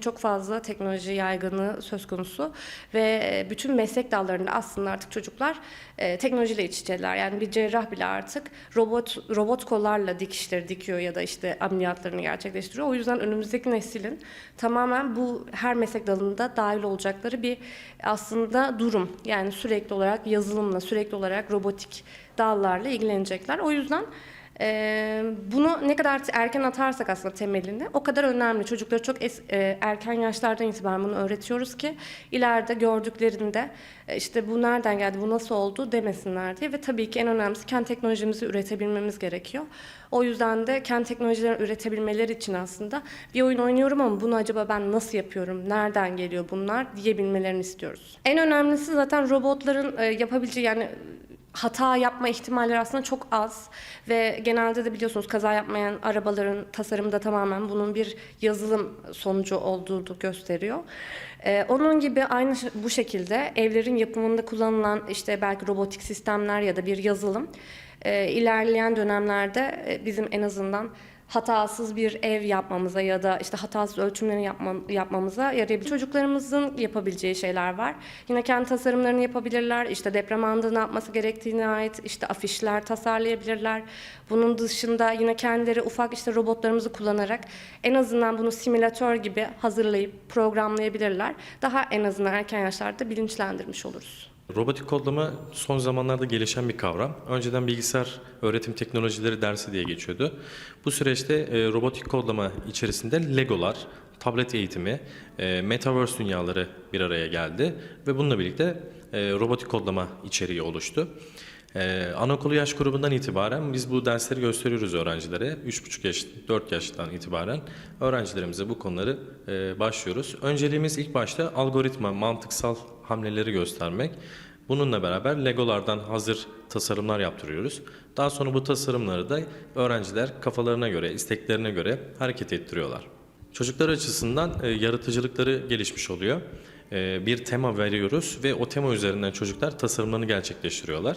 Çok fazla teknoloji yaygınlığı söz konusu ve e, bütün meslek dallarında aslında artık çocuklar e, teknolojiyle iç içeler. Yani bir cerrah bile artık robot robot kollarla dikişleri dikiyor ya da işte ameliyatlarını gerçekleştiriyor. O yüzden önümüzdeki neslin tamamen bu her meslek dalında dahil olacakları bir aslında durum. Yani sürekli olarak yazılımla, sürekli olarak robotik dallarla ilgilenecekler. O yüzden ee, bunu ne kadar erken atarsak aslında temelini o kadar önemli. Çocuklara çok es- e, erken yaşlardan itibaren bunu öğretiyoruz ki ileride gördüklerinde e, işte bu nereden geldi, bu nasıl oldu demesinler diye. Ve tabii ki en önemlisi kendi teknolojimizi üretebilmemiz gerekiyor. O yüzden de kendi teknolojilerini üretebilmeleri için aslında bir oyun oynuyorum ama bunu acaba ben nasıl yapıyorum, nereden geliyor bunlar diyebilmelerini istiyoruz. En önemlisi zaten robotların e, yapabileceği yani hata yapma ihtimalleri aslında çok az ve genelde de biliyorsunuz kaza yapmayan arabaların tasarımı da tamamen bunun bir yazılım sonucu olduğunu gösteriyor. Ee, onun gibi aynı bu şekilde evlerin yapımında kullanılan işte belki robotik sistemler ya da bir yazılım e, ilerleyen dönemlerde e, bizim en azından hatasız bir ev yapmamıza ya da işte hatasız ölçümlerini yapma, yapmamıza yarayabilir. Çocuklarımızın yapabileceği şeyler var. Yine kendi tasarımlarını yapabilirler. İşte deprem anında ne yapması gerektiğine ait işte afişler tasarlayabilirler. Bunun dışında yine kendileri ufak işte robotlarımızı kullanarak en azından bunu simülatör gibi hazırlayıp programlayabilirler. Daha en azından erken yaşlarda bilinçlendirmiş oluruz. Robotik kodlama son zamanlarda gelişen bir kavram. Önceden bilgisayar öğretim teknolojileri dersi diye geçiyordu. Bu süreçte e, robotik kodlama içerisinde Legolar, tablet eğitimi, e, metaverse dünyaları bir araya geldi ve bununla birlikte e, robotik kodlama içeriği oluştu. Ee, anaokulu yaş grubundan itibaren biz bu dersleri gösteriyoruz öğrencilere. 3,5 yaş, 4 yaştan itibaren öğrencilerimize bu konuları e, başlıyoruz. Önceliğimiz ilk başta algoritma, mantıksal hamleleri göstermek. Bununla beraber Legolardan hazır tasarımlar yaptırıyoruz. Daha sonra bu tasarımları da öğrenciler kafalarına göre, isteklerine göre hareket ettiriyorlar. Çocuklar açısından e, yaratıcılıkları gelişmiş oluyor. E, bir tema veriyoruz ve o tema üzerinden çocuklar tasarımlarını gerçekleştiriyorlar.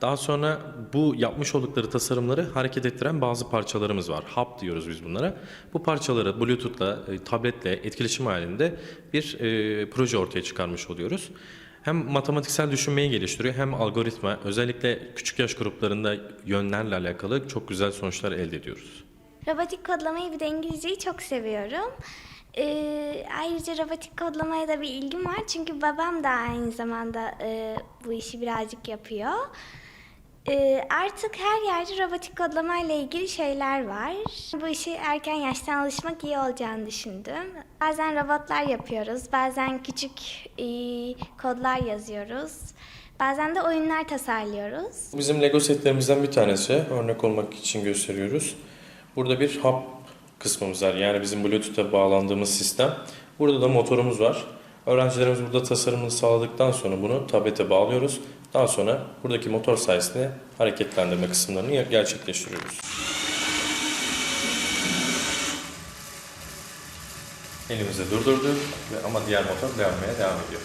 Daha sonra bu yapmış oldukları tasarımları hareket ettiren bazı parçalarımız var. Hub diyoruz biz bunlara. Bu parçaları Bluetooth'la, e, tabletle etkileşim halinde bir e, proje ortaya çıkarmış oluyoruz. Hem matematiksel düşünmeyi geliştiriyor hem algoritma özellikle küçük yaş gruplarında yönlerle alakalı çok güzel sonuçlar elde ediyoruz. Robotik kodlamayı bir de İngilizceyi çok seviyorum. Ee, ayrıca robotik kodlamaya da bir ilgim var çünkü babam da aynı zamanda e, bu işi birazcık yapıyor. Ee, artık her yerde robotik kodlamayla ilgili şeyler var. Bu işi erken yaştan alışmak iyi olacağını düşündüm. Bazen robotlar yapıyoruz, bazen küçük e, kodlar yazıyoruz, bazen de oyunlar tasarlıyoruz. Bizim Lego setlerimizden bir tanesi. Örnek olmak için gösteriyoruz. Burada bir hub kısmımız var. Yani bizim Bluetooth'a bağlandığımız sistem. Burada da motorumuz var. Öğrencilerimiz burada tasarımını sağladıktan sonra bunu tablete bağlıyoruz. Daha sonra buradaki motor sayesinde hareketlendirme kısımlarını gerçekleştiriyoruz. Elimizi durdurduk ama diğer motor devam devam ediyor.